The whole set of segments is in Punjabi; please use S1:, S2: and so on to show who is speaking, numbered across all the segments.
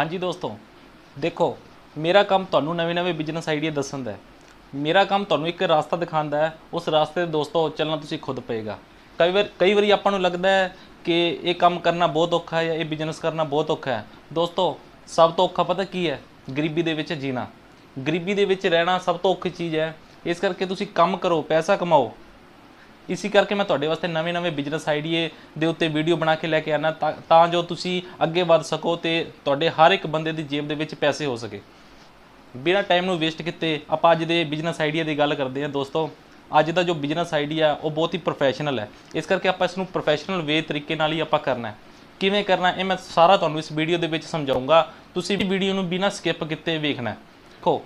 S1: ਹਾਂਜੀ ਦੋਸਤੋ, ਦੇਖੋ, ਮੇਰਾ ਕੰਮ ਤੁਹਾਨੂੰ ਨਵੇਂ-ਨਵੇਂ ਬਿਜ਼ਨਸ ਆਈਡੀਆ ਦੱਸਣ ਦਾ ਹੈ। ਮੇਰਾ ਕੰਮ ਤੁਹਾਨੂੰ ਇੱਕ ਰਸਤਾ ਦਿਖਾਉਂਦਾ ਹੈ, ਉਸ ਰਸਤੇ ਤੇ ਦੋਸਤੋ ਚੱਲਣਾ ਤੁਸੀਂ ਖੁਦ ਪਏਗਾ। ਕਈ ਵਾਰ ਕਈ ਵਾਰੀ ਆਪਾਂ ਨੂੰ ਲੱਗਦਾ ਹੈ ਕਿ ਇਹ ਕੰਮ ਕਰਨਾ ਬਹੁਤ ਔਖਾ ਹੈ ਜਾਂ ਇਹ ਬਿਜ਼ਨਸ ਕਰਨਾ ਬਹੁਤ ਔਖਾ ਹੈ। ਦੋਸਤੋ, ਸਭ ਤੋਂ ਔਖਾ ਪਤਾ ਕੀ ਹੈ? ਗਰੀਬੀ ਦੇ ਵਿੱਚ ਜੀਣਾ। ਗਰੀਬੀ ਦੇ ਵਿੱਚ ਰਹਿਣਾ ਸਭ ਤੋਂ ਔਖੀ ਚੀਜ਼ ਹੈ। ਇਸ ਕਰਕੇ ਤੁਸੀਂ ਕੰਮ ਕਰੋ, ਪੈਸਾ ਕਮਾਓ। ਇਸੇ ਕਰਕੇ ਮੈਂ ਤੁਹਾਡੇ ਵਾਸਤੇ ਨਵੇਂ-ਨਵੇਂ ਬਿਜ਼ਨਸ ਆਈਡੀਏ ਦੇ ਉੱਤੇ ਵੀਡੀਓ ਬਣਾ ਕੇ ਲੈ ਕੇ ਆਣਾ ਤਾਂ ਜੋ ਤੁਸੀਂ ਅੱਗੇ ਵੱਧ ਸਕੋ ਤੇ ਤੁਹਾਡੇ ਹਰ ਇੱਕ ਬੰਦੇ ਦੀ ਜੇਬ ਦੇ ਵਿੱਚ ਪੈਸੇ ਹੋ ਸਕੇ। ਬਿਨਾਂ ਟਾਈਮ ਨੂੰ ਵੇਸਟ ਕੀਤੇ ਆਪਾਂ ਅੱਜ ਦੇ ਬਿਜ਼ਨਸ ਆਈਡੀਆ ਦੀ ਗੱਲ ਕਰਦੇ ਹਾਂ ਦੋਸਤੋ। ਅੱਜ ਦਾ ਜੋ ਬਿਜ਼ਨਸ ਆਈਡੀਆ ਉਹ ਬਹੁਤ ਹੀ ਪ੍ਰੋਫੈਸ਼ਨਲ ਹੈ। ਇਸ ਕਰਕੇ ਆਪਾਂ ਇਸ ਨੂੰ ਪ੍ਰੋਫੈਸ਼ਨਲ ਵੇ ਤਰੀਕੇ ਨਾਲ ਹੀ ਆਪਾਂ ਕਰਨਾ ਹੈ। ਕਿਵੇਂ ਕਰਨਾ ਇਹ ਮੈਂ ਸਾਰਾ ਤੁਹਾਨੂੰ ਇਸ ਵੀਡੀਓ ਦੇ ਵਿੱਚ ਸਮਝਾਉਂਗਾ ਤੁਸੀਂ ਵੀ ਵੀਡੀਓ ਨੂੰ ਬਿਨਾਂ ਸਕਿਪ ਕੀਤੇ ਵੇਖਣਾ ਦੇਖੋ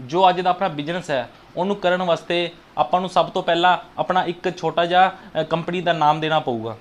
S1: ਜੋ ਅੱਜ ਦਾ ਆਪਣਾ ਬਿਜ਼ਨਸ ਹੈ ਉਹਨੂੰ ਕਰਨ ਵਾਸਤੇ ਆਪਾਂ ਨੂੰ ਸਭ ਤੋਂ ਪਹਿਲਾਂ ਆਪਣਾ ਇੱਕ ਛੋਟਾ ਜਿਹਾ ਕੰਪਨੀ ਦਾ ਨਾਮ ਦੇਣਾ ਪਊਗਾ।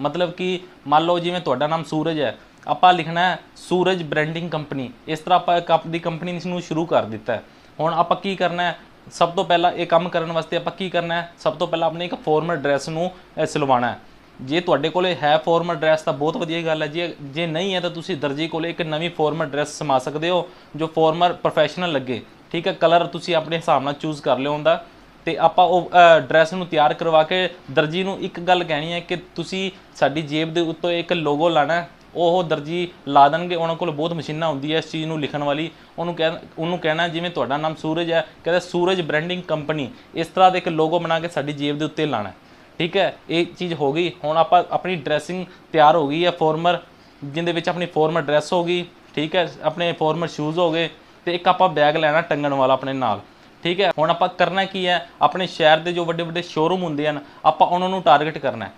S1: ਮਤਲਬ ਕਿ ਮੰਨ ਲਓ ਜਿਵੇਂ ਤੁਹਾਡਾ ਨਾਮ ਸੂਰਜ ਹੈ ਆਪਾਂ ਲਿਖਣਾ ਹੈ ਸੂਰਜ ਬ੍ਰਾਂਡਿੰਗ ਕੰਪਨੀ ਇਸ ਤਰ੍ਹਾਂ ਆਪਾਂ ਇੱਕ ਆਪਣੀ ਕੰਪਨੀ ਨੂੰ ਸ਼ੁਰੂ ਕਰ ਦਿੱਤਾ ਹੁਣ ਆਪਾਂ ਕੀ ਕਰਨਾ ਹੈ? ਸਭ ਤੋਂ ਪਹਿਲਾਂ ਇਹ ਕੰਮ ਕਰਨ ਵਾਸਤੇ ਆਪਾਂ ਕੀ ਕਰਨਾ ਹੈ? ਸਭ ਤੋਂ ਪਹਿਲਾਂ ਆਪਣੇ ਇੱਕ ਫਾਰਮਲ ਡਰੈਸ ਨੂੰ ਅਹ, ਸਿਲਵਾਉਣਾ ਹੈ। ਜੇ ਤੁਹਾਡੇ ਕੋਲੇ ਹੈ ਫਾਰਮਲ ਡਰੈਸ ਤਾਂ ਬਹੁਤ ਵਧੀਆ ਗੱਲ ਹੈ। ਜੇ ਜੇ ਨਹੀਂ ਹੈ ਤਾਂ ਤੁਸੀਂ ਦਰਜੀ ਕੋਲੇ ਇੱਕ ਨਵੀਂ ਫਾਰਮਲ ਡਰੈਸ ਸਮਾ ਸਕਦੇ ਹੋ ਜੋ ਫਾਰਮਲ ਪ੍ਰੋਫੈਸ਼ਨਲ ਲੱਗੇ। ਠੀਕ ਹੈ ਕਲਰ ਤੁਸੀਂ ਆਪਣੇ ਹਿਸਾਬ ਨਾਲ ਚੂਜ਼ ਕਰ ਲਿਓ ਹੁੰਦਾ। ਤੇ ਆਪਾਂ ਉਹ ਡਰੈਸ ਨੂੰ ਤਿਆਰ ਕਰਵਾ ਕੇ ਦਰਜੀ ਨੂੰ ਇੱਕ ਗੱਲ ਕਹਿਣੀ ਹੈ ਕਿ ਤੁਸੀਂ ਸਾਡੀ ਜੇਬ ਦੇ ਉੱਤੇ ਇੱਕ ਲੋਗੋ ਲਾਣਾ ਉਹ ਦਰਜੀ ਲਾ ਦੇਣਗੇ, ਉਹਨਾਂ ਕੋਲ ਬਹੁਤ ਮਸ਼ੀਨਾਂ ਹੁੰਦੀ ਹੈ ਇਸ ਚੀਜ਼ ਨੂੰ ਲਿਖਣ ਵਾਲੀ। ਉਹਨੂੰ ਕਹਿ, ਉਹਨੂੰ ਕਹਿਣਾ ਜਿਵੇਂ ਤੁਹਾਡਾ ਨਾਮ ਸੂਰਜ ਹੈ, ਕਹਿੰਦਾ ਸੂਰਜ ਬ੍ਰਾਂਡਿੰਗ ਕੰਪਨੀ ਇਸ ਤਰ੍ਹਾਂ ਦਾ ਇੱਕ ਲੋਗੋ ਬਣਾ ਕੇ ਸਾਡੀ ਜੇਬ ਦੇ ਉੱਤੇ ਲਾਣਾ ਠੀਕ ਹੈ, ਇਹ ਚੀਜ਼ ਹੋ ਗਈ। ਹੁਣ ਆਪਾਂ ਆਪਣੀ ਡਰੈਸਿੰਗ ਤਿਆਰ ਹੋ ਗਈ ਹੈ ਫਾਰਮਰ ਜਿੰਦੇ ਵਿੱਚ ਆਪਣੀ ਫਾਰਮਲ ਡਰੈਸ ਹੋ ਗਈ। ਠੀਕ ਹੈ, ਆਪਣੇ ਫਾਰਮਲ ਸ਼ੂਜ਼ ਹੋ ਗਏ। ਤੇ ਇੱਕ ਆਪਾਂ ਬੈਗ ਲੈਣਾ ਟੰਗਣ ਵਾਲਾ ਆਪਣੇ ਨਾਲ। ਠੀਕ ਹੈ? ਹੁਣ ਆਪਾਂ ਕਰਨਾ ਕੀ ਹੈ? ਆਪਣੇ ਸ਼ਹਿਰ ਦੇ ਜੋ ਵੱਡੇ ਵੱਡੇ ਸ਼ੋਰੂਮ ਹੁੰਦੇ ਹਨ, ਆਪਾਂ ਉਹਨਾਂ ਨੂੰ ਟਾਰਗੇਟ ਕਰਨਾ ਹੈ।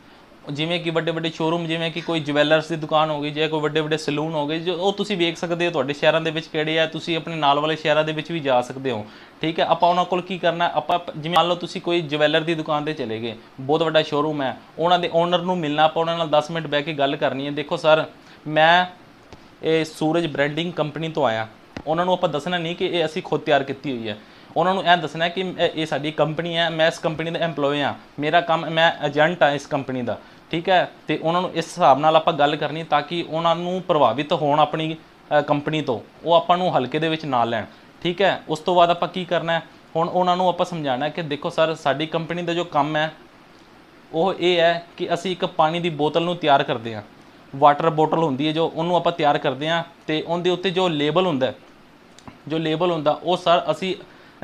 S1: ਜਿਵੇਂ ਕਿ ਵੱਡੇ ਵੱਡੇ ਸ਼ੋਰੂਮ ਜਿਵੇਂ ਕਿ ਕੋਈ ਜਵੈਲਰਸ ਦੀ ਦੁਕਾਨ ਹੋ ਗਈ, ਜਾਂ ਕੋਈ ਵੱਡੇ ਵੱਡੇ ਸਲੂਨ ਹੋ ਗਏ, ਜੋ ਉਹ ਤੁਸੀਂ ਵੇਖ ਸਕਦੇ ਹੋ ਤੁਹਾਡੇ ਸ਼ਹਿਰਾਂ ਦੇ ਵਿੱਚ ਕਿਹੜੇ ਆ, ਤੁਸੀਂ ਆਪਣੇ ਨਾਲ ਵਾਲੇ ਸ਼ਹਿਰਾਂ ਦੇ ਵਿੱਚ ਵੀ ਜਾ ਸਕਦੇ ਹੋ। ਠੀਕ ਹੈ? ਆਪਾਂ ਉਹਨਾਂ ਕੋਲ ਕੀ ਕਰਨਾ, ਆਪਾਂ ਜਿਵੇਂ ਮੰਨ ਲਓ ਤੁਸੀਂ ਕੋਈ ਜਵੈਲਰ ਦੀ ਦੁਕਾਨ ਤੇ ਚਲੇ ਗਏ, ਬਹੁਤ ਵੱਡਾ ਸ਼ੋਰੂਮ ਹੈ, ਉਹਨਾਂ ਦੇ ਓਨਰ ਨੂੰ ਮਿਲਣਾ, ਆਪਾਂ ਉਹਨਾਂ ਨਾਲ 10 ਮਿੰਟ ਬਹਿ ਕੇ ਗੱਲ ਕਰਨੀ ਹੈ। ਦੇਖੋ ਸਰ, ਮੈਂ ਇਹ ਸੂਰਜ ਬ੍ਰਾਂਡਿੰਗ ਕੰਪਨੀ ਤੋਂ ਆਇਆ। ਉਹਨਾਂ ਨੂੰ ਆਪਾਂ ਦੱਸਣਾ ਨਹੀਂ ਕਿ ਇਹ ਅਸੀਂ ਖੁਦ ਤਿਆਰ ਕੀਤੀ ਹੋਈ ਹੈ। ਉਹਨਾਂ ਨੂੰ ਇਹ ਦੱਸਣਾ ਕਿ ਇਹ ਇਹ ਸਾਡੀ ਕੰਪਨੀ ਹੈ ਮੈਂ ਇਸ ਕੰਪਨੀ ਦਾ EMPLOYE ਹਾਂ। ਮੇਰਾ ਕੰਮ ਮੈਂ ਏਜੰਟ ਹਾਂ ਇਸ ਕੰਪਨੀ ਦਾ ਠੀਕ ਹੈ? ਤੇ ਉਹਨਾਂ ਨੂੰ ਇਸ ਹਿਸਾਬ ਨਾਲ ਆਪਾਂ ਗੱਲ ਕਰਨੀ ਤਾਂ ਕਿ ਉਹਨਾਂ ਨੂੰ ਪ੍ਰਭਾਵਿਤ ਹੋਣ ਆਪਣੀ ਕੰਪਨੀ ਤੋਂ। ਉਹ ਆਪਾਂ ਨੂੰ ਹਲਕੇ ਦੇ ਵਿੱਚ ਨਾ ਲੈਣ ਠੀਕ ਹੈ? ਉਸ ਤੋਂ ਬਾਅਦ ਆਪਾਂ ਕੀ ਕਰਨਾ ਹੁਣ ਉਹਨਾਂ ਨੂੰ ਆਪਾਂ ਸਮਝਾਉਣਾ ਕਿ ਦੇਖੋ ਸਰ ਸਾਡੀ ਕੰਪਨੀ ਦਾ ਜੋ ਕੰਮ ਹੈ ਉਹ ਇਹ ਹੈ ਕਿ ਅਸੀਂ ਇੱਕ ਪਾਣੀ ਦੀ ਬੋਤਲ ਨੂੰ ਤਿਆਰ ਕਰਦੇ ਹਾਂ। ਵਾਟਰ ਬੋਟਲ ਹੁੰਦੀ ਹੈ ਜੋ ਉਹਨੂੰ ਆਪਾਂ ਤਿਆਰ ਕਰਦੇ ਹਾਂ ਤੇ ਉਹਦੇ ਉੱਤੇ ਜੋ ਲੇਬਲ ਹੁੰਦਾ ਹੈ, ਜੋ ਲੇਬਲ ਹੁੰਦਾ, ਉਹ ਸਰ ਅਸੀਂ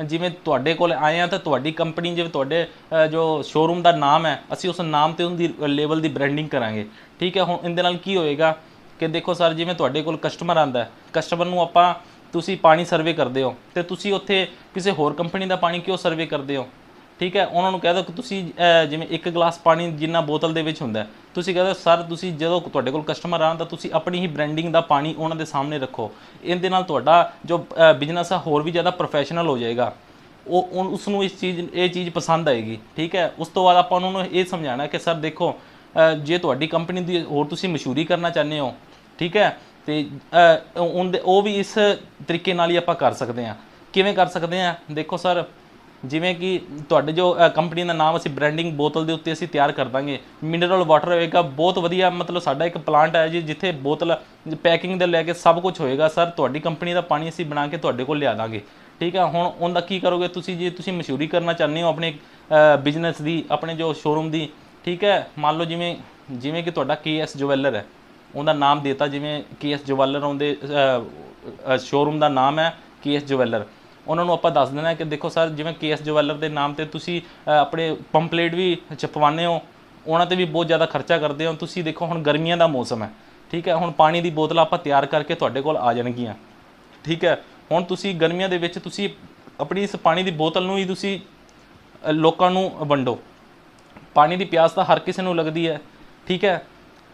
S1: ਜਿਵੇਂ ਤੁਹਾਡੇ ਕੋਲ ਆਏ ਆ ਤਾਂ ਤੁਹਾਡੀ ਕੰਪਨੀ ਜਿਵੇਂ ਤੁਹਾਡੇ ਜੋ ਸ਼ੋਰੂਮ ਦਾ ਨਾਮ ਹੈ, ਅਸੀਂ ਉਸ ਨਾਮ ਤੇ ਉਹਦੀ ਲੇਬਲ ਦੀ ਬ੍ਰਾਂਡਿੰਗ ਕਰਾਂਗੇ। ਠੀਕ ਹੈ, ਹੁਣ ਇਹਦੇ ਨਾਲ ਕੀ ਹੋਏਗਾ ਕਿ ਦੇਖੋ ਸਰ, ਜਿਵੇਂ ਤੁਹਾਡੇ ਕੋਲ ਕਸਟਮਰ ਆਂਦਾ ਕਸਟਮਰ ਨੂੰ ਆਪਾਂ ਤੁਸੀਂ ਪਾਣੀ ਸਰਵੇ ਕਰਦੇ ਹੋ ਤੇ ਤੁਸੀਂ ਉੱਥੇ ਕਿਸੇ ਹੋਰ ਕੰਪਨੀ ਦਾ ਪਾਣੀ ਕਿਉਂ ਸਰਵੇ ਕਰਦੇ ਹੋ? ਠੀਕ ਹੈ, ਉਹਨਾਂ ਨੂੰ ਕਹਿ ਦਿਓ ਕਿ ਤੁਸੀਂ ਜਿਵੇਂ ਇੱਕ ਗਲਾਸ ਪਾਣੀ ਜਿੰਨਾ ਬੋਤਲ ਦੇ ਵਿੱਚ ਹੁੰਦਾ ਤੁਸੀਂ ਕਹਿੰਦੇ ਸਰ ਤੁਸੀਂ ਜਦੋਂ ਤੁਹਾਡੇ ਕੋਲ ਕਸਟਮਰ ਆਉਣ ਤਾਂ ਤੁਸੀਂ ਆਪਣੀ ਹੀ ਬ੍ਰਾਂਡਿੰਗ ਦਾ ਪਾਣੀ ਉਹਨਾਂ ਦੇ ਸਾਹਮਣੇ ਰੱਖੋ। ਇਹਦੇ ਨਾਲ ਤੁਹਾਡਾ ਜੋ ਬਿਜ਼ਨਸ ਆ ਹੋਰ ਵੀ ਜ਼ਿਆਦਾ ਪ੍ਰੋਫੈਸ਼ਨਲ ਹੋ ਜਾਏਗਾ। ਉਹ ਉਹ- ਉਸ ਨੂੰ ਇਸ ਚੀਜ਼ ਇਹ ਚੀਜ਼ ਪਸੰਦ ਆਏਗੀ ਠੀਕ ਹੈ? ਉਸ ਤੋਂ ਬਾਅਦ ਆਪਾਂ ਉਹਨਾਂ ਨੂੰ ਇਹ ਸਮਝਾਉਣਾ ਕਿ ਸਰ ਦੇਖੋ ਜੇ ਤੁਹਾਡੀ ਕੰਪਨੀ ਦੀ ਹੋਰ ਤੁਸੀਂ ਮਸ਼ਹੂਰੀ ਕਰਨਾ ਚਾਹੁੰਦੇ ਹੋ ਠੀਕ ਹੈ? ਤੇ ਅਹ, ਉਹ ਵੀ ਇਸ ਤਰੀਕੇ ਨਾਲ ਹੀ ਆਪਾਂ ਕਰ ਸਕਦੇ ਹਾਂ। ਕਿਵੇਂ ਕਰ ਸਕਦੇ ਹਾਂ? ਦੇਖੋ ਸਰ ਜਿਵੇਂ ਕਿ ਤੁਹਾਡੇ ਜੋ ਕੰਪਨੀ ਦਾ ਨਾਮ ਅਸੀਂ ਬ੍ਰਾਂਡਿੰਗ ਬੋਤਲ ਦੇ ਉੱਤੇ ਅਸੀਂ ਤਿਆਰ ਕਰ ਦਾਂਗੇ। ਮਿਨਰਲ ਵਾਟਰ ਹੋਏਗਾ, ਬਹੁਤ ਵਧੀਆ ਮਤਲਬ ਸਾਡਾ ਇੱਕ ਪਲਾਂਟ ਹੈ ਜੀ, ਜਿੱਥੇ ਬੋਤਲ ਪੈਕਿੰਗ ਦੇ ਲੈ ਕੇ ਸਭ ਕੁਝ ਹੋਏਗਾ। ਸਰ ਤੁਹਾਡੀ ਕੰਪਨੀ ਦਾ ਪਾਣੀ ਅਸੀਂ ਬਣਾ ਕੇ ਤੁਹਾਡੇ ਕੋਲ ਲਿਆ ਦਾਂਗੇ। ਠੀਕ ਹੈ ਹੁਣ ਉਹਦਾ ਕੀ ਕਰੋਗੇ ਤੁਸੀਂ ਜੇ? ਤੁਸੀਂ ਮਸ਼ਹੂਰੀ ਕਰਨਾ ਚਾਹੁੰਦੇ ਹੋ ਆਪਣੇ ਬਿਜ਼ਨਸ ਦੀ, ਆਪਣੇ ਜੋ ਸ਼ੋਰੂਮ ਦੀ। ਠੀਕ ਹੈ, ਮੰਨ ਲਓ ਜਿਵੇਂ ਜਿਵੇਂ ਕਿ ਤੁਹਾਡਾ ਕੇਐਸ ਜਵੈਲਰ ਹੈ। ਉਹਦਾ ਨਾਮ ਦੇਤਾ ਜਿਵੇਂ ਕੇਐਸ ਜਵੈਲਰ ਉਹਦੇ ਸ਼ੋਰੂਮ ਦਾ ਨਾਮ ਹੈ ਕੇਐਸ ਜਵੈਲਰ ਉਹਨਾਂ ਨੂੰ ਆਪਾਂ ਦੱਸ ਦੇਣਾ ਕਿ ਦੇਖੋ ਸਰ, ਜਿਵੇਂ ਕੇਐਸ ਜਵੈਲਰ ਦੇ ਨਾਮ ਤੇ ਤੁਸੀਂ ਆਪਣੇ ਪੰਪਲੇਟ ਵੀ ਛਪਵਾਉਂਦੇ ਹੋ, ਉਹਨਾਂ ਤੇ ਵੀ ਬਹੁਤ ਜ਼ਿਆਦਾ ਖਰਚਾ ਕਰਦੇ ਹੋ। ਤੁਸੀਂ ਦੇਖੋ ਹੁਣ ਗਰਮੀਆਂ ਦਾ ਮੌਸਮ ਹੈ, ਠੀਕ ਹੈ? ਹੁਣ ਪਾਣੀ ਦੀ ਬੋਤਲ ਆਪਾਂ ਤਿਆਰ ਕਰਕੇ ਤੁਹਾਡੇ ਕੋਲ ਆ ਜਾਣਗੀਆਂ, ਠੀਕ ਹੈ? ਹੁਣ ਤੁਸੀਂ ਗਰਮੀਆਂ ਦੇ ਵਿੱਚ ਤੁਸੀਂ ਆਪਣੀ ਇਸ ਪਾਣੀ ਦੀ ਬੋਤਲ ਨੂੰ ਹੀ ਤੁਸੀਂ ਲੋਕਾਂ ਨੂੰ ਵੰਡੋ। ਪਾਣੀ ਦੀ ਪਿਆਸ ਤਾਂ ਹਰ ਕਿਸੇ ਨੂੰ ਲੱਗਦੀ ਹੈ, ਠੀਕ ਹੈ?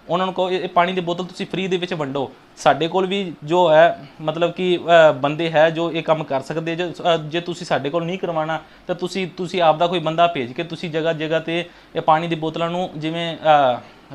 S1: ਉਹਨਾਂ ਨੂੰ ਕਹੋ, ਇਹ ਪਾਣੀ ਦੀ ਬੋਤਲ ਤੁਸੀਂ ਫ੍ਰੀ ਦੇ ਵਿੱਚ ਵੰਡੋ। ਸਾਡੇ ਕੋਲ ਵੀ ਜੋ ਹੈ, ਮਤਲਬ ਕਿ ਬੰਦੇ ਹੈ ਜੋ ਇਹ ਕੰਮ ਕਰ ਸਕਦੇ ਜੇ ਜੇ ਤੁਸੀਂ ਸਾਡੇ ਕੋਲ ਨਹੀਂ ਕਰਵਾਉਣਾ, ਤਾਂ ਤੁਸੀਂ ਤੁਸੀਂ ਆਪ ਦਾ ਕੋਈ ਬੰਦਾ ਭੇਜ ਕੇ ਤੁਸੀਂ ਜਗ੍ਹਾ ਜਗ੍ਹਾ ਤੇ ਇਹ ਪਾਣੀ ਦੀ ਬੋਤਲਾਂ ਨੂੰ ਜਿਵੇਂ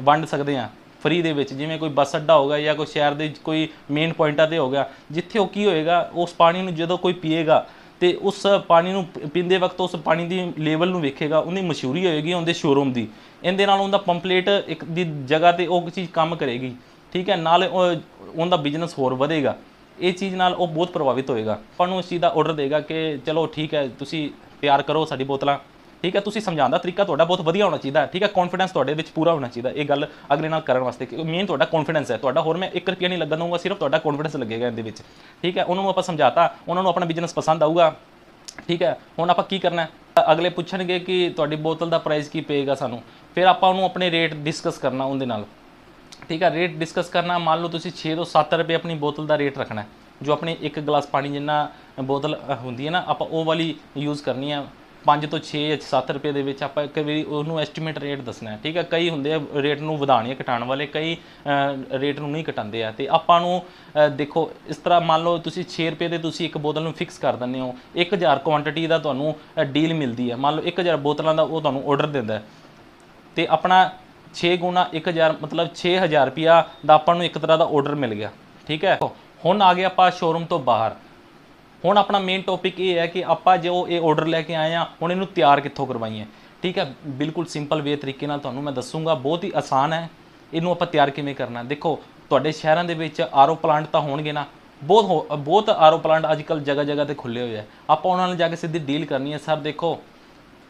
S1: ਵੰਡ ਸਕਦੇ ਆ। ਫਰੀ ਦੇ ਵਿੱਚ, ਜਿਵੇਂ ਕੋਈ ਬੱਸ ਅੱਡਾ ਹੋਗਾ ਜਾਂ ਕੋਈ ਸ਼ਹਿਰ ਦੇ ਕੋਈ ਮੇਨ ਪੁਆਇੰਟਾਂ ਤੇ ਹੋਗਾ ਜਿੱਥੇ ਉਹ ਕੀ ਹੋਏਗਾ, ਉਸ ਪਾਣੀ ਨੂੰ ਜਦੋਂ ਕੋਈ ਪੀਏਗਾ, ਤੇ ਉਸ ਪਾਣੀ ਨੂੰ ਪੀਂਦੇ ਵਕਤ ਉਸ ਪਾਣੀ ਦੀ ਲੈਵਲ ਨੂੰ ਵੇਖੇਗਾ, ਉਹਦੀ ਮਸ਼ਹੂਰੀ ਹੋਏਗੀ ਉਹਦੇ ਸ਼ੋਰੂਮ ਦੀ। ਇਹਦੇ ਨਾਲ ਉਹਦਾ ਪੰਪਲੇਟ ਇੱਕ ਦੀ ਜਗ੍ਹਾ ਤੇ ਉਹ ਚੀਜ਼ ਕੰਮ ਕਰੇਗੀ, ਠੀਕ ਹੈ? ਨਾਲ ਉਹਦਾ ਬਿਜ਼ਨਸ ਹੋਰ ਵਧੇਗਾ। ਇਹ ਚੀਜ਼ ਨਾਲ ਉਹ ਬਹੁਤ ਪ੍ਰਭਾਵਿਤ ਹੋਏਗਾ। ਆਪਾਂ ਨੂੰ ਇਸ ਚੀਜ਼ ਦਾ ਆਰਡਰ ਦੇਗਾ ਕਿ ਚਲੋ ਠੀਕ ਹੈ, ਤੁਸੀਂ ਤਿਆਰ ਕਰੋ ਸਾਡੀ ਬੋਤਲਾਂ, ਠੀਕ ਹੈ? ਤੁਸੀਂ ਸਮਝਾਉਣ ਦਾ ਤਰੀਕਾ ਤੁਹਾਡਾ ਬਹੁਤ ਵਧੀਆ ਹੋਣਾ ਚਾਹੀਦਾ, ਠੀਕ ਹੈ? ਕੌਨਫੀਡੈਂਸ ਤੁਹਾਡੇ ਵਿੱਚ ਪੂਰਾ ਹੋਣਾ ਚਾਹੀਦਾ। ਇਹ ਗੱਲ ਅਗਲੇ ਨਾਲ ਕਰਨ ਵਾਸਤੇ ਕਿ ਮੇਨ ਤੁਹਾਡਾ ਕੌਨਫੀਡੈਂਸ ਹੈ। ਤੁਹਾਡਾ ਹੋਰ ਮੈਂ 1 ਰੁਪਿਆ ਨਹੀਂ ਲੱਗਣ ਦਊਂਗਾ, ਸਿਰਫ ਤੁਹਾਡਾ ਕੌਨਫੀਡੈਂਸ ਲੱਗੇਗਾ ਇਹਦੇ ਵਿੱਚ, ਠੀਕ ਹੈ? ਉਹਨਾਂ ਨੂੰ ਆਪਾਂ ਸਮਝਾਤਾ, ਉਹਨਾਂ ਨੂੰ ਆਪਣਾ ਬਿਜ਼ਨਸ ਪਸੰਦ ਆਊਗਾ, ਠੀਕ ਹੈ? ਹੁਣ ਆਪਾਂ ਕੀ ਕਰਨਾ ਅਗਲੇ ਪੁੱਛਣਗੇ ਕਿ ਤੁਹਾਡੀ ਬੋਤਲ ਦਾ ਪ੍ਰਾਈਸ ਕੀ ਪਏਗਾ ਸਾਨੂੰ। ਫਿਰ ਆਪਾਂ ਉਹਨੂੰ ਆਪਣੇ ਰੇਟ ਡਿਸਕਸ ਕਰਨਾ ਉਹਦੇ ਨਾਲ। ਠੀਕ ਆ ਰੇਟ ਡਿਸਕਸ ਕਰਨਾ, ਮੰਨ ਲਓ ਤੁਸੀਂ 6 ਤੋਂ 7 ਰੁਪਏ ਆਪਣੀ ਬੋਤਲ ਦਾ ਰੇਟ ਰੱਖਣਾ ਜੋ ਆਪਣੀ ਇੱਕ ਗਲਾਸ ਪਾਣੀ ਜਿੰਨਾ ਬੋਤਲ ਹੁੰਦੀ ਹੈ ਨਾ, ਆਪਾਂ ਉਹ ਵਾਲੀ ਯੂਜ਼ ਕਰਨੀ ਆ। 5 ਤੋਂ 6 ਜਾਂ 7 ਰੁਪਏ ਦੇ ਵਿੱਚ ਆਪਾਂ ਇੱਕ ਵਾਰੀ ਉਹਨੂੰ ਐਸਟੀਮੇਟ ਰੇਟ ਦੱਸਣਾ ਹੈ। ਠੀਕ ਹੈ ਕਈ ਹੁੰਦੇ ਆ ਰੇਟ ਨੂੰ ਵਧਾਉਣ ਜਾਂ ਘਟਾਉਣ ਵਾਲੇ, ਕਈ ਰੇਟ ਨੂੰ ਨਹੀਂ ਘਟਾਉਂਦੇ ਆ। ਤੇ ਆਪਾਂ ਨੂੰ ਦੇਖੋ, ਇਸ ਤਰ੍ਹਾਂ ਮੰਨ ਲਓ ਤੁਸੀਂ 6 ਰੁਪਏ ਦੇ ਤੁਸੀਂ ਇੱਕ ਬੋਤਲ ਨੂੰ ਫਿਕਸ ਕਰ ਦਿੰਦੇ ਹੋ 1000 ਕੁਆਂਟੀਟੀ ਦਾ ਤੁਹਾਨੂੰ ਡੀਲ ਮਿਲਦੀ ਹੈ। ਮੰਨ ਲਓ 1000 ਬੋਤਲਾਂ ਦਾ ਉਹ ਤੁਹਾਨੂੰ ਆਰਡਰ ਦਿੰਦਾ ਹੈ। ਤੇ ਆਪਣਾ 6 ਗੁਣਾ 1000 ਮਤਲਬ 6000 ਰੁਪਿਆ ਦਾ ਆਪਾਂ ਨੂੰ ਇੱਕ ਤਰ੍ਹਾਂ ਦਾ ਆਰਡਰ ਮਿਲ ਗਿਆ, ਠੀਕ ਹੈ? ਹੁਣ ਆ ਗਏ ਆਪਾਂ ਸ਼ੋਰੂਮ ਤੋਂ ਬਾਹਰ। ਹੁਣ ਆਪਣਾ ਮੇਨ ਟੌਪਿਕ ਇਹ ਹੈ ਕਿ ਆਪਾਂ ਜੋ ਇਹ ਆਰਡਰ ਲੈ ਕੇ ਆਏ ਆ ਹੁਣ ਇਹਨੂੰ ਤਿਆਰ ਕਿੱਥੋਂ ਕਰਵਾਈਏ, ਠੀਕ ਹੈ? ਬਿਲਕੁਲ ਸਿੰਪਲ ਵੇ ਤਰੀਕੇ ਨਾਲ ਤੁਹਾਨੂੰ ਮੈਂ ਦੱਸੂਗਾ, ਬਹੁਤ ਹੀ ਆਸਾਨ ਹੈ। ਇਹਨੂੰ ਆਪਾਂ ਤਿਆਰ ਕਿਵੇਂ ਕਰਨਾ ਦੇਖੋ, ਤੁਹਾਡੇ ਸ਼ਹਿਰਾਂ ਦੇ ਵਿੱਚ ਆਰਓ ਪਲਾਂਟ ਤਾਂ ਹੋਣਗੇ ਨਾ, ਬਹੁਤ ਹੋ- ਬਹੁਤ ਆਰਓ ਪਲਾਂਟ ਅੱਜ ਕੱਲ ਜਗ੍ਹਾ ਜਗ੍ਹਾ ਤੇ ਖੁੱਲੇ ਹੋਏ ਆ। ਆਪਾਂ ਉਹਨਾਂ ਨਾਲ ਜਾ ਕੇ ਸਿੱਧੀ ਡੀਲ ਕਰਨੀ ਹੈ, ਸਰ ਦੇਖੋ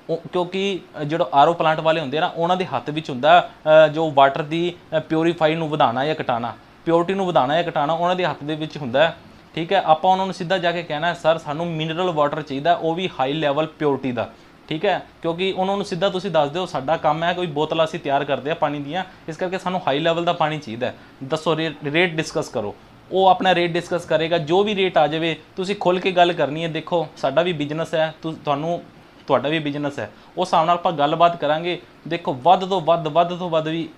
S1: ਕਿਉਂਕਿ ਜਿਹੜਾ ਆਰਓ ਪਲਾਂਟ ਵਾਲੇ ਹੁੰਦੇ ਆ ਨਾ, ਉਹਨਾਂ ਦੇ ਹੱਥ ਵਿੱਚ ਹੁੰਦਾ ਜੋ ਵਾਟਰ ਦੀ ਪਿਉਰੀਫਾਈ ਨੂੰ ਵਧਾਉਣਾ ਜਾਂ ਘਟਾਉਣਾ। ਪਿਓਰਟੀ ਨੂੰ ਵਧਾਉਣਾ ਜਾਂ ਘਟਾਉਣਾ ਉਹਨਾਂ ਦੇ ਹੱਥ ਦੇ ਵਿੱਚ ਹੁੰਦਾ ਠੀਕ ਹੈ, ਆਪਾਂ ਉਹਨਾਂ ਨੂੰ ਸਿੱਧਾ ਜਾ ਕੇ ਕਹਿਣਾ, ਸਰ, ਸਾਨੂੰ ਮਿਨਰਲ ਵਾਟਰ ਚਾਹੀਦਾ, ਉਹ ਵੀ ਹਾਈ ਲੈਵਲ ਪਿਓਰਟੀ ਦਾ। ਠੀਕ ਹੈ, ਕਿਉਂਕਿ ਉਹਨਾਂ ਨੂੰ ਸਿੱਧਾ ਤੁਸੀਂ ਦੱਸ ਦਿਓ, ਸਾਡਾ ਕੰਮ ਹੈ, ਕੋਈ ਬੋਤਲਾਂ ਅਸੀਂ ਤਿਆਰ ਕਰਦੇ ਆ ਪਾਣੀ ਦੀਆਂ, ਇਸ ਕਰਕੇ ਸਾਨੂੰ ਹਾਈ ਲੈਵਲ ਦਾ ਪਾਣੀ ਚਾਹੀਦਾ ਹੈ। ਦੱਸੋ ਰੇਟ ਡਿਸਕਸ ਕਰੋ। ਉਹ ਆਪਣਾ ਰੇਟ ਡਿਸਕਸ ਕਰੇਗਾ, ਜੋ ਵੀ ਰੇਟ ਆ ਜਾਵੇ, ਤੁਸੀਂ ਖੁੱਲ ਕੇ ਗੱਲ ਕਰਨੀ ਹੈ, ਦੇਖੋ, ਸਾਡਾ ਵੀ ਬਿਜ਼ਨਸ ਹੈ, ਤੁ- ਤੁਹਾਨੂੰ ਤੁਹਾਡਾ ਵੀ ਬਿਜ਼ਨਸ ਹੈ। ਉਸ ਹਿਸਾਬ ਨਾਲ ਆਪਾਂ ਗੱਲਬਾਤ ਕਰਾਂਗੇ। ਦੇਖੋ, ਵੱਧ ਤੋਂ ਵੱਧ ਵੱਧ ਤੋਂ ਵੱਧ ਵੀ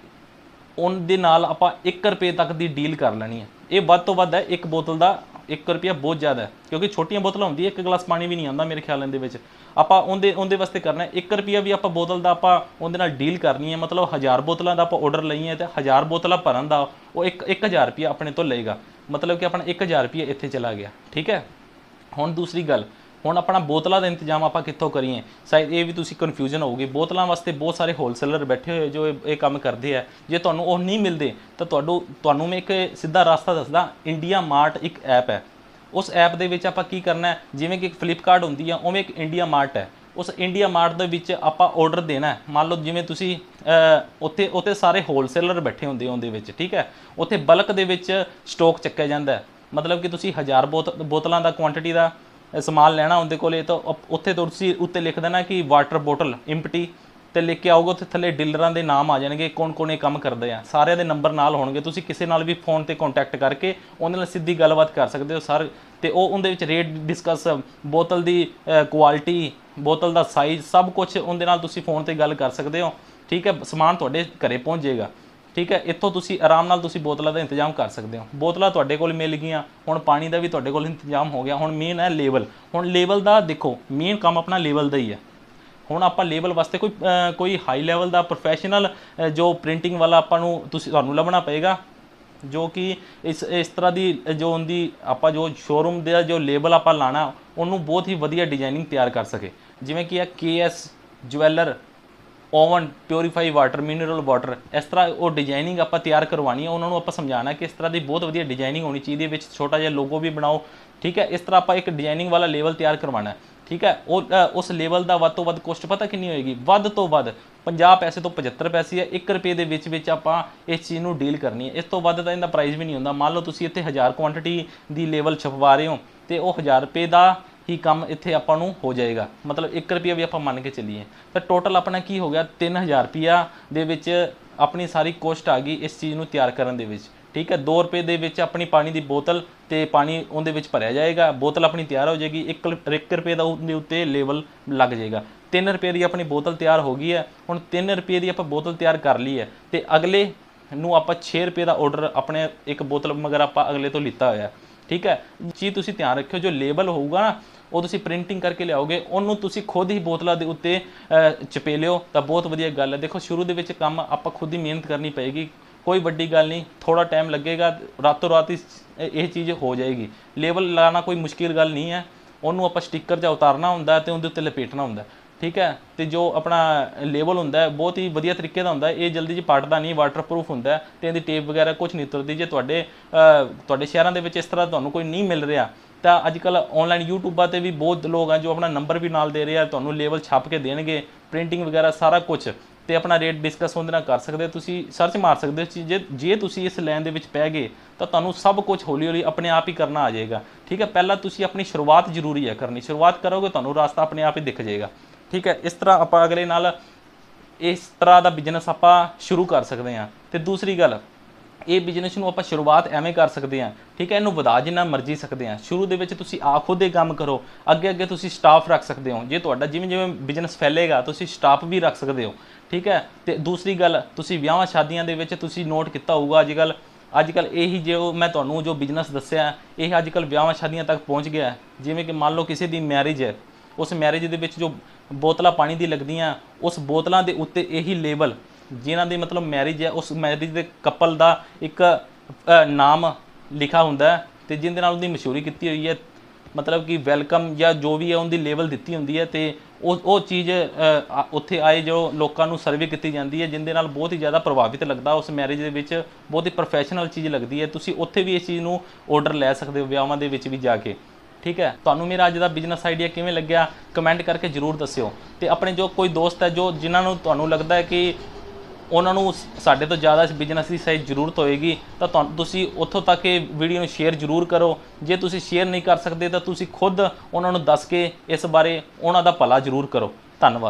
S1: ਉਹਦੇ ਨਾਲ ਆਪਾਂ 1 ਰੁਪਏ ਤੱਕ ਦੀ ਡੀਲ ਕਰ ਲੈਣੀ ਹੈ। ਇਹ ਵੱਧ ਤੋਂ ਵੱਧ ਹੈ, ਇੱਕ ਬੋਤਲ ਦਾ 1 ਰੁਪਿਆ ਬਹੁਤ ਜ਼ਿਆਦਾ ਹੈ। ਕਿਉਂਕਿ ਛੋਟੀਆਂ ਬੋਤਲਾਂ ਹੁੰਦੀ ਹੈ ਇੱਕ ਗਲਾਸ ਪਾਣੀ ਵੀ ਨਹੀਂ ਆਉਂਦਾ ਮੇਰੇ ਖਿਆਲ ਦੇ ਵਿੱਚ। ਆਪਾਂ ਉਹਦੇ ਉਹਦੇ ਵਾਸਤੇ ਕਰਨਾ ਹੈ। 1 ਰੁਪਿਆ ਵੀ ਆਪਾਂ ਬੋਤਲ ਦਾ ਆਪਾਂ ਉਹਦੇ ਨਾਲ ਡੀਲ ਕਰਨੀ ਹੈ। ਮਤਲਬ 1000 ਬੋਤਲਾਂ ਦਾ ਆਪਾਂ ਆਰਡਰ ਲਈਏ ਤੇ 1000 ਬੋਤਲਾਂ ਭਰਨ ਦਾ ਉਹ 1 1000 ਰੁਪਿਆ ਆਪਣੇ ਤੋਂ ਲਏਗਾ। ਮਤਲਬ ਕਿ ਆਪਣਾ 1000 ਰੁਪਿਆ ਇੱਥੇ ਚਲਾ ਗਿਆ। ਠੀਕ ਹੈ? ਹੁਣ ਦੂਸਰੀ ਗੱਲ ਹੁਣ ਆਪਣਾ ਬੋਤਲਾਂ ਦਾ ਇੰਤਜ਼ਾਮ ਆਪਾਂ ਕਿੱਥੋਂ ਕਰੀਏ? ਸ਼ਾਇਦ ਇਹ ਵੀ ਤੁਸੀਂ ਕਨਫਿਊਜ਼ਨ ਹੋਊਗੀ। ਬੋਤਲਾਂ ਵਾਸਤੇ ਬਹੁਤ ਸਾਰੇ ਹੋਲਸੇਲਰ ਬੈਠੇ ਹੋਏ ਜੋ ਇਹ ਕੰਮ ਕਰਦੇ ਆ। ਜੇ ਤੁਹਾਨੂੰ ਉਹ ਨਹੀਂ ਮਿਲਦੇ, ਤਾਂ ਤੁਹਾਨੂੰ ਤੁਹਾਨੂੰ ਮੈਂ ਇੱਕ ਸਿੱਧਾ ਰਸਤਾ ਦੱਸਦਾ। ਇੰਡੀਆ ਮਾਰਟ ਇੱਕ ਐਪ ਹੈ। ਉਸ ਐਪ ਦੇ ਵਿੱਚ ਆਪਾਂ ਕੀ ਕਰਨਾ ਹੈ? ਜਿਵੇਂ ਕਿ ਇੱਕ ਫਲਿੱਪਕਾਰਟ ਹੁੰਦੀ ਆ, ਉਵੇਂ ਇੱਕ ਇੰਡੀਆ ਮਾਰਟ ਹੈ। ਉਸ ਇੰਡੀਆ ਮਾਰਟ ਦੇ ਵਿੱਚ ਆਪਾਂ ਆਰਡਰ ਦੇਣਾ ਹੈ। ਮੰਨ ਲਓ ਜਿਵੇਂ ਤੁਸੀਂ ਉੱਥੇ ਉੱਥੇ ਸਾਰੇ ਹੋਲਸੇਲਰ ਬੈਠੇ ਹੁੰਦੇ ਆ ਉਹਦੇ ਵਿੱਚ, ਠੀਕ ਹੈ? ਉੱਥੇ ਬਲਕ ਦੇ ਵਿੱਚ ਸਟਾਕ ਚੱਕਿਆ ਜਾਂਦਾ ਮਤਲਬ ਕਿ ਤੁਸੀਂ 1000 ਬੋਤ- ਬੋਤਲਾਂ ਦਾ ਕੁਆਂਟੀਟੀ ਦਾ ਸਮਾਨ ਲੈਣਾ ਉਹਦੇ ਕੋਲੇ ਤਾਂ ਉੱਥੇ ਤੁਸੀਂ ਉੱਤੇ ਲਿਖ ਦੇਣਾ ਕਿ ਵਾਟਰ ਬੋਟਲ ਇੰਪਟੀ ਤੇ ਲਿਖ ਕੇ ਆਓਗੇ ਉੱਥੇ ਥੱਲੇ ਡੀਲਰਾਂ ਦੇ ਨਾਮ ਆ ਜਾਣਗੇ ਕੌਣ ਕੌਣ ਇਹ ਕੰਮ ਕਰਦੇ ਆ। ਸਾਰਿਆਂ ਦੇ ਨੰਬਰ ਨਾਲ ਹੋਣਗੇ, ਤੁਸੀਂ ਕਿਸੇ ਨਾਲ ਵੀ ਫੋਨ ਤੇ ਕੰਟੈਕਟ ਕਰਕੇ ਉਹਨਾਂ ਨਾਲ ਸਿੱਧੀ ਗੱਲਬਾਤ ਕਰ ਸਕਦੇ ਹੋ, ਸਰ। ਤੇ ਉਹ ਉਹਦੇ ਵਿੱਚ ਰੇਟ ਡਿਸਕਸ ਬੋਤਲ ਦੀ ਕੁਆਲਿਟੀ ਬੋਤਲ ਦਾ ਸਾਈਜ਼ ਸਭ ਕੁਝ ਉਹਦੇ ਨਾਲ ਤੁਸੀਂ ਫੋਨ ਤੇ ਗੱਲ ਕਰ ਸਕਦੇ ਹੋ। ਠੀਕ ਹੈ, ਸਮਾਨ ਤੁਹਾਡੇ ਘਰੇ ਪਹੁੰਚ ਜਾਏਗਾ ਠੀਕ ਹੈ? ਇੱਥੋਂ ਤੁਸੀਂ ਆਰਾਮ ਨਾਲ ਤੁਸੀਂ ਬੋਤਲਾਂ ਦਾ ਇੰਤਜ਼ਾਮ ਕਰ ਸਕਦੇ ਹੋ। ਬੋਤਲਾਂ ਤੁਹਾਡੇ ਕੋਲ ਮਿਲ ਗਈਆਂ, ਹੁਣ ਪਾਣੀ ਦਾ ਵੀ ਤੁਹਾਡੇ ਕੋਲ ਇੰਤਜ਼ਾਮ ਹੋ ਗਿਆ। ਹੁਣ ਮੇਨ ਹੈ ਲੇਬਲ ਹੁਣ ਲੇਬਲ ਦਾ ਦੇਖੋ ਮੇਨ ਕੰਮ ਆਪਣਾ ਲੇਬਲ ਦਾ ਹੀ ਹੈ। ਹੁਣ ਆਪਾਂ ਲੇਬਲ ਵਾਸਤੇ ਕੋਈ ਕੋਈ ਹਾਈ ਲੈਵਲ ਦਾ ਪ੍ਰੋਫੈਸ਼ਨਲ ਜੋ ਪ੍ਰਿੰਟਿੰਗ ਵਾਲਾ ਆਪਾਂ ਨੂੰ ਤੁਸੀਂ, ਤੁਹਾਨੂੰ ਲੱਭਣਾ ਪਏਗਾ। ਜੋ ਕਿ ਇਸ ਇਸ ਤਰ੍ਹਾਂ ਦੀ ਜੋ ਉਹਦੀ ਆਪਾਂ ਜੋ ਸ਼ੋਰੂਮ ਦੇ ਜੋ ਲੇਬਲ ਆਪਾਂ ਲਾਣਾ, ਉਹਨੂੰ ਬਹੁਤ ਹੀ ਵਧੀਆ ਡਿਜ਼ਾਈਨਿੰਗ ਤਿਆਰ ਕਰ ਸਕੇ। ਜਿਵੇਂ ਕਿ ਹੈ KS jeweller own purify water mineral water ਇਸ ਤਰ੍ਹਾਂ ਉਹ ਡਿਜ਼ਾਈਨਿੰਗ ਆਪਾਂ ਤਿਆਰ ਕਰਵਾਉਣੀ ਹੈ ਉਹਨਾਂ ਨੂੰ ਆਪਾਂ ਸਮਝਾਉਣਾ ਕਿ ਇਸ ਤਰ੍ਹਾਂ ਦੀ ਬਹੁਤ ਵਧੀਆ ਡਿਜ਼ਾਈਨਿੰਗ ਹੋਣੀ ਚਾਹੀਦੀ ਹੈ, ਵਿੱਚ ਛੋਟਾ ਜਿਹਾ ਲੋਗੋ ਵੀ ਬਣਾਓ, ਠੀਕ ਹੈ? ਇਸ ਤਰ੍ਹਾਂ ਆਪਾਂ ਇੱਕ ਡਿਜ਼ਾਈਨਿੰਗ ਵਾਲਾ ਲੇਵਲ ਤਿਆਰ ਕਰਵਾਉਣਾ ਹੈ ਠੀਕ ਹੈ? ਉਹ ਉਸ ਲੈਵਲ ਦਾ ਵੱਧ ਤੋਂ ਵੱਧ ਕੋਸਟ ਪਤਾ ਕਿੰਨੀ ਹੋਏਗੀ? ਵੱਧ ਤੋਂ ਵੱਧ 50 ਪੈਸੇ ਤੋਂ 75 ਪੈਸੇ ਹੈ 1 ਰੁਪਏ ਦੇ ਵਿੱਚ ਵਿੱਚ ਆਪਾਂ ਇਸ ਚੀਜ਼ ਨੂੰ ਡੀਲ ਕਰਨੀ ਹੈ। ਇਸ ਤੋਂ ਵੱਧ ਤਾਂ ਇਹਦਾ ਪ੍ਰਾਈਸ ਵੀ ਨਹੀਂ ਹੁੰਦਾ। ਮੰਨ ਲਓ ਤੁਸੀਂ ਇੱਥੇ 1000 ਕੁਆਂਟੀਟੀ ਦੀ ਲੈਵਲ ਛਪਵਾ ਰਹੇ ਹੋ, ਤੇ ਉਹ 1000 ਰੁਪਏ ਦਾ ਹੀ ਕੰਮ ਇੱਥੇ ਆਪਾਂ ਨੂੰ ਹੋ ਜਾਏਗਾ। ਮਤਲਬ 1 ਰੁਪਿਆ ਵੀ ਆਪਾਂ ਮੰਨ ਕੇ ਚੱਲੀਏ। ਤਾਂ ਟੋਟਲ ਆਪਣਾ ਕੀ ਹੋ ਗਿਆ? 3000 ਰੁਪਿਆ ਦੇ ਵਿੱਚ ਆਪਣੀ ਸਾਰੀ ਕੋਸਟ ਆ ਗਈ ਇਸ ਚੀਜ਼ ਨੂੰ ਤਿਆਰ ਕਰਨ ਦੇ ਵਿੱਚ। ਠੀਕ ਹੈ? 2 ਰੁਪਏ ਦੇ ਵਿੱਚ ਆਪਣੀ ਪਾਣੀ ਦੀ ਬੋਤਲ ਤੇ ਪਾਣੀ ਉਹਦੇ ਵਿੱਚ ਭਰਿਆ ਜਾਏਗਾ। ਬੋਤਲ ਆਪਣੀ ਤਿਆਰ ਹੋ ਜਾਏਗੀ। 1 ਰੁਪਏ ਦਾ ਉਹਦੇ ਉੱਤੇ ਲੇਬਲ ਲੱਗ ਜਾਏਗਾ। 3 ਰੁਪਏ ਦੀ ਆਪਣੀ ਬੋਤਲ ਤਿਆਰ ਹੋ ਗਈ ਹੈ। ਹੁਣ 3 ਰੁਪਏ ਦੀ ਆਪਾਂ ਬੋਤਲ ਤਿਆਰ ਕਰ ਲਈ ਹੈ ਤੇ ਅਗਲੇ ਨੂੰ ਆਪਾਂ 6 ਰੁਪਏ ਦਾ ਆਰਡਰ ਆਪਣੇ ਇੱਕ ਬੋਤਲ ਮਗਰ ਆਪਾਂ ਅਗਲੇ ਤੋਂ ਲਿੱਤਾ ਹੋਇਆ। ਠੀਕ ਹੈ? ਜੀ ਤੁਸੀਂ ਧਿਆਨ ਰੱਖਿਓ ਜੋ ਲੇਬਲ ਹੋਊਗਾ ਨਾ ਉਹ ਤੁਸੀਂ ਪ੍ਰਿੰਟਿੰਗ ਕਰਕੇ ਲਿਆਓਗੇ ਉਹਨੂੰ ਤੁਸੀਂ ਖੁਦ ਹੀ ਬੋਤਲਾਂ ਦੇ ਉੱਤੇ ਅਹ, ਚਪੇ ਲਿਓ ਤਾਂ ਬਹੁਤ ਵਧੀਆ ਗੱਲ ਹੈ। ਦੇਖੋ ਸ਼ੁਰੂ ਦੇ ਵਿੱਚ ਕੰਮ ਆਪਾਂ ਖੁਦ ਹੀ ਮਿਹਨਤ ਕਰਨੀ ਪਏਗੀ ਕੋਈ ਵੱਡੀ ਗੱਲ ਨਹੀਂ ਥੋੜਾ ਟਾਈਮ ਲੱਗੇਗਾ ਰਾਤੋਂ ਰਾਤ ਹੀ ਇਹ ਇਹ ਚੀਜ਼ ਹੋ ਜਾਏਗੀ। ਲੇਬਲ ਲਾਣਾ ਕੋਈ ਮੁਸ਼ਕਿਲ ਗੱਲ ਨਹੀਂ ਹੈ ਉਹਨੂੰ ਆਪਾਂ ਸਟicker ਜਾਂ ਉਤਾਰਨਾ ਹੁੰਦਾ ਤੇ ਉਹਦੇ ਉੱਤੇ ਲਪੇਟਣਾ ਹੁੰਦਾ ਠੀਕ ਹੈ? ਤੇ ਜੋ ਆਪਣਾ ਲੇਬਲ ਹੁੰਦਾ ਹੈ, ਬਹੁਤ ਹੀ ਵਧੀਆ ਤਰੀਕੇ ਦਾ ਹੁੰਦਾ ਹੈ। ਇਹ ਜਲਦੀ ਚ ਪਾਟਦਾ ਨਹੀਂ ਵਾਟਰਪ੍ਰੂਫ ਹੁੰਦਾ ਹੈ ਤੇ ਇਹਦੀ ਟੇਪ ਵਗੈਰਾ ਕੁਝ ਨਹੀਂ ਤੁਰਦੀ ਜੇ ਤੁਹਾਡੇ ਤੁਹਾਡੇ ਸ਼ਹਿਰਾਂ ਦੇ ਵਿੱਚ ਇਸ ਤਰ੍ਹਾਂ ਤੁਹਾਨੂੰ ਕੋਈ ਨਹੀਂ ਮਿਲ ਰਿਹਾ, ਤਾਂ ਅੱਜ ਕੱਲ ਆਨਲਾਈਨ ਯੂਟਿਊਬਾਂ ਤੇ ਵੀ ਬਹੁਤ ਲੋਕ ਆ ਜੋ ਆਪਣਾ ਨੰਬਰ ਵੀ ਨਾਲ ਦੇ ਰਹੇ ਆ, ਤੁਹਾਨੂੰ ਲੇਬਲ ਛਾਪ ਕੇ ਦੇਣਗੇ ਪ੍ਰਿੰਟਿੰਗ ਵਗੈਰਾ ਸਾਰਾ ਕੁਝ ਤੇ ਆਪਣਾ ਰੇਟ ਡਿਸਕਸ ਉਹਦੇ ਨਾਲ ਕਰ ਸਕਦੇ ਹੋ। ਤੁਸੀਂ ਸਰਚ ਮਾਰ ਸਕਦੇ ਹੋ। ਜੇ ਜੇ ਤੁਸੀਂ ਇਸ ਲਾਈਨ ਦੇ ਵਿੱਚ ਪੈ ਗਏ, ਤਾਂ ਤੁਹਾਨੂੰ ਸਭ ਕੁਝ ਹੌਲੀ ਹੌਲੀ ਆਪਣੇ ਆਪ ਹੀ ਕਰਨਾ ਆ ਜਾਏਗਾ। ਠੀਕ ਹੈ? ਪਹਿਲਾਂ ਤੁਸੀਂ ਆਪਣੀ ਸ਼ੁਰੂਆਤ ਜ਼ਰੂਰੀ ਹੈ ਕਰਨੀ। ਸ਼ੁਰੂਆਤ ਕਰੋਗੇ, ਤੁਹਾਨੂੰ ਰਾਸਤਾ ਆਪਣੇ ਆਪ ਹੀ ਦਿਖ ਜਾਏਗਾ। ਠੀਕ ਹੈ, ਇਸ ਤਰ੍ਹਾਂ ਆਪਾਂ ਅਗਲੇ ਨਾਲ ਇਸ ਤਰ੍ਹਾਂ ਦਾ ਬਿਜ਼ਨਸ ਆਪਾਂ ਸ਼ੁਰੂ ਕਰ ਸਕਦੇ ਹਾਂ। ਤੇ ਦੂਸਰੀ ਗੱਲ, ਇਹ ਬਿਜ਼ਨਸ ਨੂੰ ਆਪਾਂ ਸ਼ੁਰੂਆਤ ਐਵੇਂ ਕਰ ਸਕਦੇ ਹਾਂ, ਠੀਕ ਹੈ, ਇਹਨੂੰ ਵਧਾ ਜਿੰਨਾ ਮਰਜ਼ੀ ਸਕਦੇ ਹਾਂ। ਸ਼ੁਰੂ ਦੇ ਵਿੱਚ ਤੁਸੀਂ ਆ ਖੁਦ ਇਹ ਕੰਮ ਕਰੋ ਅੱਗੇ ਅੱਗੇ ਤੁਸੀਂ ਸਟਾਫ ਰੱਖ ਸਕਦੇ ਹੋ। ਜੇ ਤੁਹਾਡਾ ਜਿਵੇਂ ਜਿਵੇਂ ਬਿਜ਼ਨਸ ਫੈਲੇਗਾ, ਤੁਸੀਂ ਸਟਾਫ ਵੀ ਰੱਖ ਸਕਦੇ ਹੋ, ਠੀਕ ਹੈ। ਤੇ ਦੂਸਰੀ ਗੱਲ, ਤੁਸੀਂ ਵਿਆਹਾਂ ਸ਼ਾਦੀਆਂ ਦੇ ਵਿੱਚ ਤੁਸੀਂ ਨੋਟ ਕੀਤਾ ਹੋਊਗਾ ਅੱਜ ਕੱਲ ਅੱਜ ਕੱਲ ਇਹੀ ਜੋ ਮੈਂ ਤੁਹਾਨੂੰ ਜੋ ਬਿਜ਼ਨਸ ਦੱਸਿਆ, ਇਹ ਅੱਜ ਕੱਲ ਵਿਆਹਾਂ ਸ਼ਾਦੀਆਂ ਤੱਕ ਪਹੁੰਚ ਗਿਆ। ਜਿਵੇਂ ਕਿ ਮੰਨ ਲਓ ਕਿਸੇ ਦੀ ਮੈਰਿਜ ਹੈ, ਉਸ ਮੈਰਿਜ ਦੇ ਵਿੱਚ ਜੋ ਬੋਤਲਾਂ ਪਾਣੀ ਦੀ ਲੱਗਦੀਆਂ, ਉਸ ਬੋਤਲਾਂ ਦੇ ਉੱਤੇ ਇਹੀ ਲੇਬਲ, ਜਿਨ੍ਹਾਂ ਦੀ ਮਤਲਬ ਮੈਰਿਜ ਹੈ, ਉਸ ਮੈਰਿਜ ਦੇ ਕਪਲ ਦਾ ਇੱਕ ਨਾਮ ਲਿਖਾ ਹੁੰਦਾ ਹੈ ਤੇ ਜਿਹਦੇ ਨਾਲ ਉਹਦੀ ਮਸ਼ਹੂਰੀ ਕੀਤੀ ਹੋਈ ਹੈ। ਮਤਲਬ ਕਿ ਵੈਲਕਮ ਜਾਂ ਜੋ ਵੀ ਹੈ, ਉਹਦੀ ਲੇਬਲ ਦਿੱਤੀ ਹੁੰਦੀ ਹੈ ਤੇ ਉਹ ਉਹ ਚੀਜ਼ ਉੱਥੇ ਆਏ ਜੋ ਲੋਕਾਂ ਨੂੰ ਸਰਵੇ ਕੀਤੀ ਜਾਂਦੀ ਹੈ, ਜਿੰਦੇ ਨਾਲ ਬਹੁਤ ਹੀ ਜ਼ਿਆਦਾ ਪ੍ਰਭਾਵਿਤ ਲੱਗਦਾ, ਉਸ ਮੈਰਿਜ ਦੇ ਵਿੱਚ ਬਹੁਤ ਹੀ ਪ੍ਰੋਫੈਸ਼ਨਲ ਚੀਜ਼ ਲੱਗਦੀ ਹੈ। ਤੁਸੀਂ ਉੱਥੇ ਵੀ ਇਸ ਚੀਜ਼ ਨੂੰ ਆਰਡਰ ਲੈ ਸਕਦੇ ਹੋ ਵਿਆਹਾਂ ਦੇ ਵਿੱਚ ਵੀ ਜਾ ਕੇ। ਠੀਕ ਹੈ? ਤੁਹਾਨੂੰ ਮੇਰਾ ਅੱਜ ਦਾ ਬਿਜ਼ਨਸ ਆਈਡੀਆ ਕਿਵੇਂ ਲੱਗਿਆ? ਕਮੈਂਟ ਕਰਕੇ ਜਰੂਰ ਦੱਸਿਓ। ਤੇ ਆਪਣੇ ਜੋ ਕੋਈ ਦੋਸਤ ਹੈ, ਜੋ ਜਿਨ੍ਹਾਂ ਨੂੰ ਤੁਹਾਨੂੰ ਲੱਗਦਾ ਹੈ ਕਿ ਉਹਨਾਂ ਨੂੰ ਸਾਡੇ ਤੋਂ ਜ਼ਿਆਦਾ ਇਸ ਬਿਜ਼ਨਸ ਦੀ ਸਹੀ ਜ਼ਰੂਰਤ ਹੋਏਗੀ, ਤਾਂ ਤੁਸੀਂ ਉੱਥੋਂ ਤੱਕ ਇਹ ਵੀਡੀਓ ਨੂੰ ਸ਼ੇਅਰ ਜ਼ਰੂਰ ਕਰੋ। ਜੇ ਤੁਸੀਂ ਸ਼ੇਅਰ ਨਹੀਂ ਕਰ ਸਕਦੇ, ਤਾਂ ਤੁਸੀਂ ਖੁਦ ਉਹਨਾਂ ਨੂੰ ਦੱਸ ਕੇ ਇਸ ਬਾਰੇ ਉਹਨਾਂ ਦਾ ਭਲਾ ਜ਼ਰੂਰ ਕਰੋ। ਧੰਨਵਾਦ।